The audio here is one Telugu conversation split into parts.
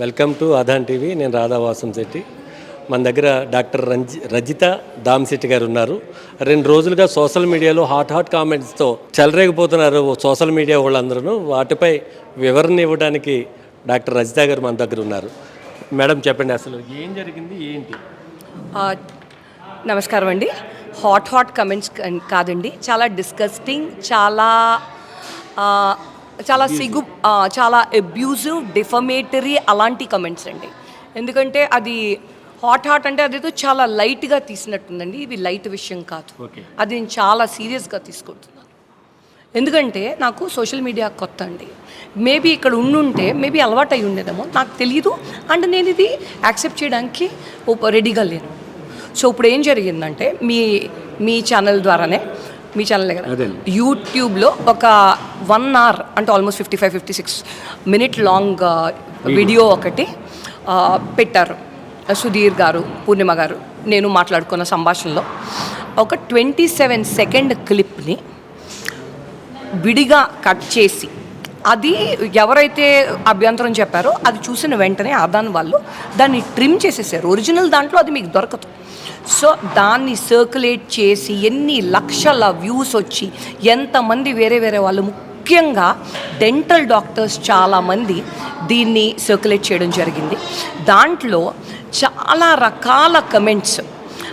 Welcome to అధాన్ TV. నేను రాధావాసం శెట్టి. మన దగ్గర డాక్టర్ రంజి రజిత దామశెట్టి గారు ఉన్నారు. రెండు రోజులుగా సోషల్ మీడియాలో హాట్ హాట్ కామెంట్స్తో చెలరేగిపోతున్నారు సోషల్ మీడియా వాళ్ళందరూ. వాటిపై వివరణ ఇవ్వడానికి డాక్టర్ రజిత గారు మన దగ్గర ఉన్నారు. మేడం చెప్పండి అసలు ఏం జరిగింది ఏంటి? నమస్కారం అండి. హాట్ హాట్ కమెంట్స్ కాదండి. చాలా డిస్కస్టింగ్ చాలా చాలా సిగ్గు చాలా అబ్యూజివ్ డిఫమేటరీ అలాంటి కమెంట్స్ అండి. ఎందుకంటే అది హాట్ హాట్ అంటే అదేదో చాలా లైట్గా తీసినట్టుందండి. ఇది లైట్ విషయం కాదు. అది నేను చాలా సీరియస్గా తీసుకుంటున్నాను. ఎందుకంటే నాకు సోషల్ మీడియా కొత్త అండి. మేబీ ఇక్కడ ఉండుంటే మేబీ అలవాటు అయి ఉండేదేమో నాకు తెలియదు అండ్ నేను ఇది యాక్సెప్ట్ చేయడానికి రెడీగా లేను. సో ఇప్పుడు ఏం జరిగిందంటే మీ మీ ఛానల్ ద్వారానే మీ ఛానల్ కదా అదేండి. యూట్యూబ్లో ఒక వన్ అవర్ అంటే almost fifty five fifty six minute long video ఒకటి ఆ, పెట్టారు. సుధీర్ గారు పూర్ణిమ గారు నేను మాట్లాడుకున్న సంభాషణలో. ఒక ట్వంటీ సెవెన్ సెకండ్ క్లిప్ని విడిగా కట్ చేసి అది ఎవరైతే అభ్యంతరం చెప్పారో అది చూసిన వెంటనే ఆదాన్ వాళ్ళు దాన్ని ట్రిమ్ చేసేసారు. ఒరిజినల్ దాంట్లో అది మీకు దొరకదు. సో దాన్ని సర్క్యులేట్ చేసి ఎన్ని లక్షల వ్యూస్ వచ్చి ఎంతమంది వేరే వేరే వాళ్ళు ముఖ్యంగా డెంటల్ డాక్టర్స్ చాలామంది దీన్ని సర్క్యులేట్ చేయడం జరిగింది. దాంట్లో చాలా రకాల కమెంట్స్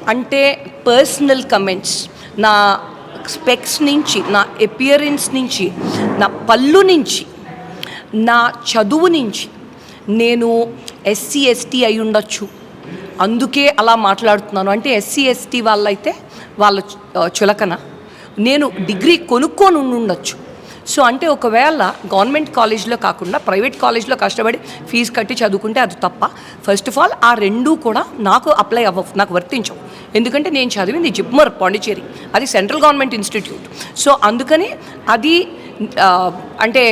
అంటే పర్సనల్ కమెంట్స్ నా స్పెక్స్ నుంచి నా ఎపియరెన్స్ నుంచి నా పళ్ళు నుంచి నా చదువు నుంచి నేను ఎస్సీ ఎస్టీ అయి ఉండొచ్చు అందుకే అలా మాట్లాడుతున్నాను. అంటే ఎస్సీ ఎస్టీ వాళ్ళైతే వాళ్ళ చులకన. నేను డిగ్రీ కొనుక్కొని ఉండొచ్చు సో అంటే ఒకవేళ గవర్నమెంట్ కాలేజ్లో కాకుండా ప్రైవేట్ కాలేజ్లో కష్టపడి ఫీజు కట్టి చదువుకుంటే అది తప్ప ఫస్ట్ ఆఫ్ ఆల్ ఆ రెండూ కూడా నాకు అప్లై అవ్వవు నాకు వర్తించవు. ఎందుకంటే నేను చదివింది జిప్మర్ పాండిచేరి అది సెంట్రల్ గవర్నమెంట్ ఇన్స్టిట్యూట్. సో అందుకని అది అంటే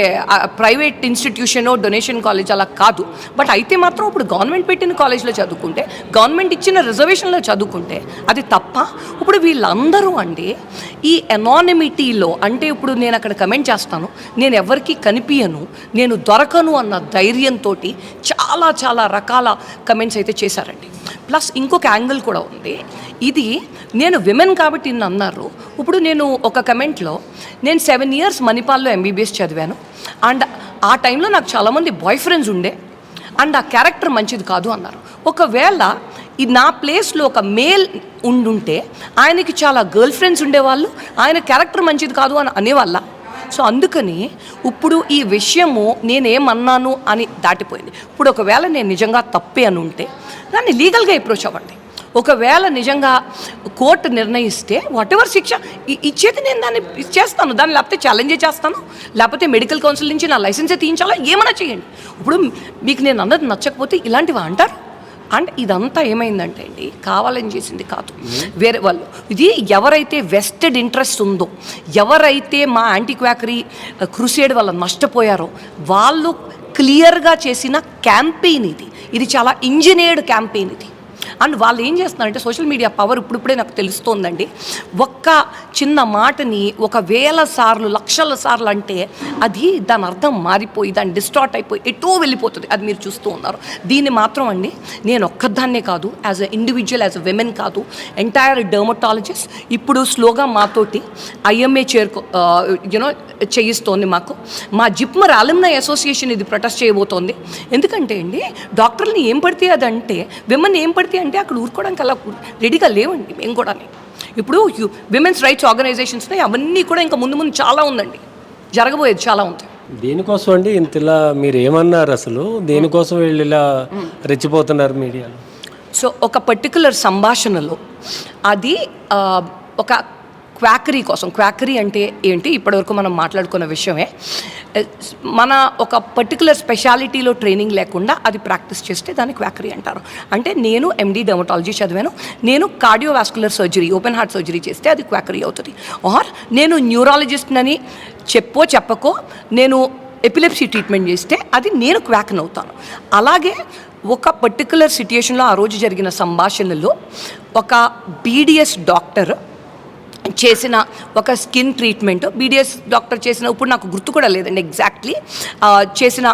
ప్రైవేట్ ఇన్స్టిట్యూషన్ డొనేషన్ కాలేజ్ అలా కాదు. బట్ అయితే మాత్రం ఇప్పుడు గవర్నమెంట్ పెట్టిన కాలేజ్లో చదువుకుంటే గవర్నమెంట్ ఇచ్చిన రిజర్వేషన్లో చదువుకుంటే అది తప్ప ఇప్పుడు వీళ్ళందరూ అండి ఈ ఎనానిమిటీలో అంటే ఇప్పుడు నేను అక్కడ కమెంట్ చేస్తాను నేను ఎవరికి కనిపించను నేను దొరకను అన్న ధైర్యంతో చాలా చాలా రకాల కమెంట్స్ అయితే చేశారండి. ప్లస్ ఇంకొక యాంగిల్ కూడా ఉంది. ఇది నేను విమెన్ కాబట్టి ఇన్ని అన్నారు. ఇప్పుడు నేను ఒక కమెంట్లో నేను సెవెన్ ఇయర్స్ మణిపాల్లో ఎంబీబీఎస్ చదివాను. అండ్ ఆ టైంలో నాకు చాలామంది బాయ్ ఫ్రెండ్స్ ఉండే. అండ్ ఆ క్యారెక్టర్ మంచిది కాదు అన్నారు. ఒకవేళ ఈ నా ప్లేస్లో ఒక మేల్ ఉండుంటే ఆయనకి చాలా గర్ల్ ఫ్రెండ్స్ ఉండేవాళ్ళు. ఆయన క్యారెక్టర్ మంచిది కాదు అని అనేవాళ్ళ. సో అందుకని ఇప్పుడు ఈ విషయము నేనేమన్నాను అని దాటిపోయింది. ఇప్పుడు ఒకవేళ నేను నిజంగా తప్పే అని ఉంటే దాన్ని లీగల్గా అప్రోచ్ అవ్వండి. ఒకవేళ నిజంగా కోర్టు నిర్ణయిస్తే వాట్ ఎవర్ శిక్ష ఇచ్చేది నేను దాన్ని చేస్తాను. దాన్ని లేకపోతే ఛాలెంజ్ చేస్తాను. లేకపోతే మెడికల్ కౌన్సిల్ నుంచి నా లైసెన్సే తీయించాలా? ఏమైనా చేయండి. ఇప్పుడు మీకు నేను అన్నది నచ్చకపోతే ఇలాంటివి అంటారు? అండ్ ఇదంతా ఏమైందంటే అండి కావాలని చేసింది కాదు. వేరే వాళ్ళు ఇది ఎవరైతే వెస్టెడ్ ఇంట్రెస్ట్ ఉందో ఎవరైతే మా యాంటీ క్వాకరీ క్రూసేడ్ వల్ల నష్టపోయారో వాళ్ళు క్లియర్గా చేసిన క్యాంపెయిన్ ఇది. ఇది చాలా ఇంజనీర్డ్ క్యాంపెయిన్ ఇది. అండ్ వాళ్ళు ఏం చేస్తున్నారంటే సోషల్ మీడియా పవర్ ఇప్పుడిప్పుడే నాకు తెలుస్తోందండి. ఒక్క చిన్న మాటని ఒక వేల సార్లు లక్షల సార్లు అంటే అది దాని అర్థం మారిపోయి దాన్ని డిస్టార్ట్ అయిపోయి ఎటో వెళ్ళిపోతుంది. అది మీరు చూస్తూ ఉన్నారు. దీన్ని మాత్రం అండి నేను ఒక్కదాన్నే కాదు as a individual as a women కాదు ఎంటైర్ డర్మటాలజిస్ట్ ఇప్పుడు స్లోగా మాతోటి ఐఎంఏ చేరుకో యూనో చేయిస్తోంది మాకు. మా జిప్మర్ అలిమ్నై అసోసియేషన్ ఇది ప్రొటెస్ట్ చేయబోతోంది. ఎందుకంటే అండి డాక్టర్ని ఏం పడితే అదంటే విమెన్ ఏం పడితే అంటే అక్కడ ఊరుకోవడానికి అలా రెడీగా లేవండి మేము కూడా. ఇప్పుడు విమెన్స్ రైట్స్ ఆర్గనైజేషన్స్ అవన్నీ కూడా ఇంకా ముందు ముందు చాలా ఉందండి. జరగబోయేది చాలా ఉంది. దేనికోసం అండి? ఇంత ఇలా మీరు ఏమన్నారు అసలు? దేనికోసం వీళ్ళు ఇలా రెచ్చిపోతున్నారు మీడియాలో? సో ఒక పర్టికులర్ సంభాషణలో అది ఒక క్వాకరీ కోసం క్వాకరీ అంటే ఏంటి? ఇప్పటివరకు మనం మాట్లాడుకున్న విషయమే. Eh, మన ఒక పర్టికులర్ స్పెషాలిటీలో ట్రైనింగ్ లేకుండా అది ప్రాక్టీస్ చేస్తే దాన్ని క్వాకరీ అంటారు. అంటే నేను ఎండి డెమటాలజీ చదివాను. నేను cardiovascular surgery open heart surgery చేస్తే అది క్వాకరీ అవుతుంది. ఆర్ నేను న్యూరాలజిస్ట్నని చెప్పో చెప్పకో నేను ఎపిలెప్సీ ట్రీట్మెంట్ చేస్తే అది నేను క్వాకన్ అవుతాను. అలాగే ఒక పర్టికులర్ సిట్యుయేషన్లో ఆ రోజు జరిగిన సంభాషణలో ఒక బీడిఎస్ డాక్టర్ చేసిన ఒక స్కిన్ ట్రీట్మెంట్. బీడిఎస్ డాక్టర్ చేసిన ఇప్పుడు నాకు గుర్తు కూడా లేదండి ఎగ్జాక్ట్లీ. చేసిన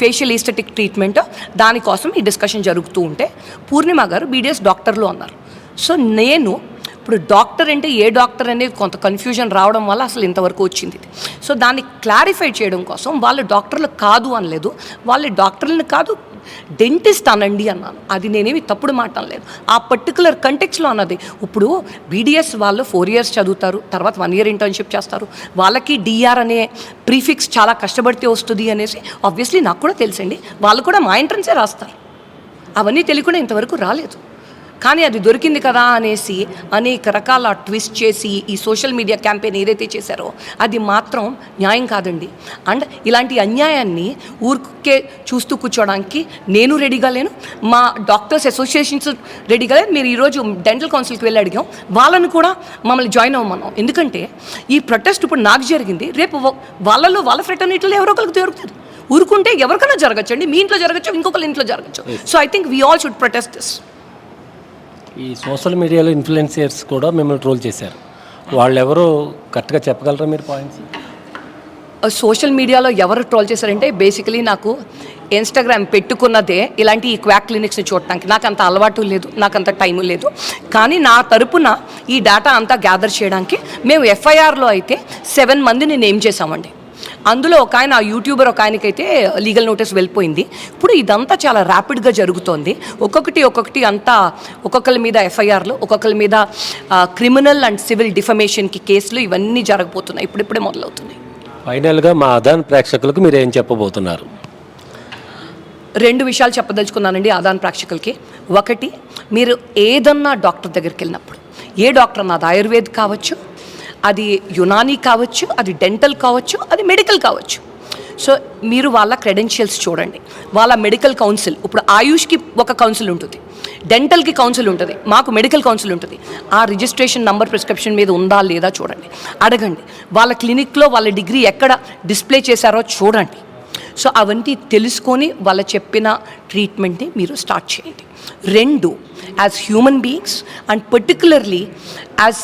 ఫేషియల్ ఈస్థెటిక్ ట్రీట్మెంట్. దానికోసం ఈ డిస్కషన్ జరుగుతూ ఉంటే పూర్ణిమ గారు బీడిఎస్ డాక్టర్లు అన్నారు. సో నేను ఇప్పుడు డాక్టర్ అంటే ఏ డాక్టర్ అనేది కొంత కన్ఫ్యూజన్ రావడం వల్ల అసలు ఇంతవరకు వచ్చింది ఇది. సో దాన్ని క్లారిఫై చేయడం కోసం వాళ్ళు డాక్టర్లు కాదు అనలేదు. వాళ్ళు డాక్టర్లను కాదు డెంటిస్ట్ అనండి అన్నాను. అది నేనేమి తప్పుడు మాట లేదు. ఆ పర్టికులర్ కంటెక్స్లో అన్నది ఇప్పుడు బీడిఎస్ వాళ్ళు ఫోర్ ఇయర్స్ చదువుతారు తర్వాత వన్ ఇయర్ ఇంటర్న్షిప్ చేస్తారు. వాళ్ళకి డిఆర్ అనే ప్రీఫిక్స్ చాలా కష్టపడితే వస్తుంది అనేసి ఆబ్వియస్లీ నాకు కూడా తెలుసండి. వాళ్ళు కూడా మా ఎంట్రన్సే రాస్తారు. అవన్నీ తెలియకుండా ఇంతవరకు రాలేదు. కానీ అది దొరికింది కదా అనేసి అనేక రకాల ట్విస్ట్ చేసి ఈ సోషల్ మీడియా క్యాంపెయిన్ ఏదైతే చేశారో అది మాత్రం న్యాయం కాదండి. అండ్ ఇలాంటి అన్యాయాన్ని ఊరికే చూస్తూ కూర్చోడానికి నేను రెడీగా లేను. మా డాక్టర్స్ అసోసియేషన్స్ రెడీగా లేదు మీరు ఈరోజు డెంటల్ కౌన్సిల్కి వెళ్ళి అడిగాం. వాళ్ళని కూడా మమ్మల్ని జాయిన్ అవ్వమన్నాం. ఎందుకంటే ఈ ప్రొటెస్ట్ ఇప్పుడు నాకు జరిగింది. రేపు వాళ్ళలో వాళ్ళ ఫ్రెటర్నిటీలో ఎవరో ఒకరికి దొరుకుతుంది ఊరుకుంటే ఎవరికైనా జరగచ్చండి. మీ ఇంట్లో జరగచ్చు ఇంకొకరి ఇంట్లో జరగచ్చు. So I think we all should protest this ఈ సోషల్ మీడియాలో ఇన్ఫ్లుయెన్సర్స్ కూడా మిమ్మల్ని ట్రోల్ చేశారు. వాళ్ళు ఎవరు కరెక్ట్గా చెప్పగలరా మీరు పాయింట్స్? సోషల్ మీడియాలో ఎవరు ట్రోల్ చేశారంటే బేసికలీ నాకు ఇన్స్టాగ్రామ్ పెట్టుకున్నదే ఇలాంటి ఈ క్వాక్ క్లినిక్స్ని చూడటానికి. నాకు అంత అలవాటు లేదు నాకు అంత టైం లేదు. కానీ నా తరపున ఈ డేటా అంతా గ్యాదర్ చేయడానికి మేము ఎఫ్ఐఆర్లో అయితే సెవెన్ మందిని నేమ్ చేసామండి అందులో ఒక ఆయన ఆ యూట్యూబర్ ఒక ఆయనకైతే లీగల్ నోటీస్ వెళ్ళిపోయింది. ఇప్పుడు ఇదంతా చాలా ర్యాపిడ్గా జరుగుతోంది. ఒక్కొక్కటి ఒక్కొక్కటి అంతా ఒక్కొక్కరి మీద ఎఫ్ఐఆర్లు ఒక్కొక్కరి మీద క్రిమినల్ అండ్ సివిల్ డిఫమేషన్కి కేసులు ఇవన్నీ జరగబోతున్నాయి. ఇప్పుడిప్పుడే మొదలవుతున్నాయి. ఫైనల్గా మా అదాన్ ప్రేక్షకులకు మీరు ఏం చెప్పబోతున్నారు? రెండు విషయాలు చెప్పదలుచుకున్నానండి ఆదాన్ ప్రేక్షకులకి. ఒకటి మీరు ఏదన్నా డాక్టర్ దగ్గరికి వెళ్ళినప్పుడు ఏ డాక్టర్ అది ఆయుర్వేద్ కావచ్చు అది యునానీ కావచ్చు అది డెంటల్ కావచ్చు అది మెడికల్ కావచ్చు. సో మీరు వాళ్ళ క్రెడెన్షియల్స్ చూడండి. వాళ్ళ మెడికల్ కౌన్సిల్ ఇప్పుడు ఆయుష్కి ఒక కౌన్సిల్ ఉంటుంది డెంటల్కి కౌన్సిల్ ఉంటుంది మాకు మెడికల్ కౌన్సిల్ ఉంటుంది. ఆ రిజిస్ట్రేషన్ నంబర్ ప్రిస్క్రిప్షన్ మీద ఉందా లేదా చూడండి. అడగండి. వాళ్ళ క్లినిక్లో వాళ్ళ డిగ్రీ ఎక్కడ డిస్ప్లే చేశారో చూడండి. సో అవన్నీ తెలుసుకొని వాళ్ళ చెప్పిన ట్రీట్మెంట్ని మీరు స్టార్ట్ చేయండి. రెండు as human beings and particularly as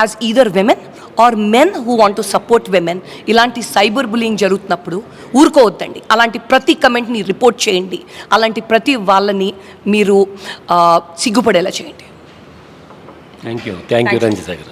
as either women or men who want to support women ఇలాంటి సైబర్ బులింగ్ జరుగుతున్నప్పుడు ఊరుకోవద్దండి. అలాంటి ప్రతి కమెంట్ని రిపోర్ట్ చేయండి. అలాంటి ప్రతి వాళ్ళని మీరు సిగ్గుపడేలా చేయండి. Thank you thank you Ranjitha garu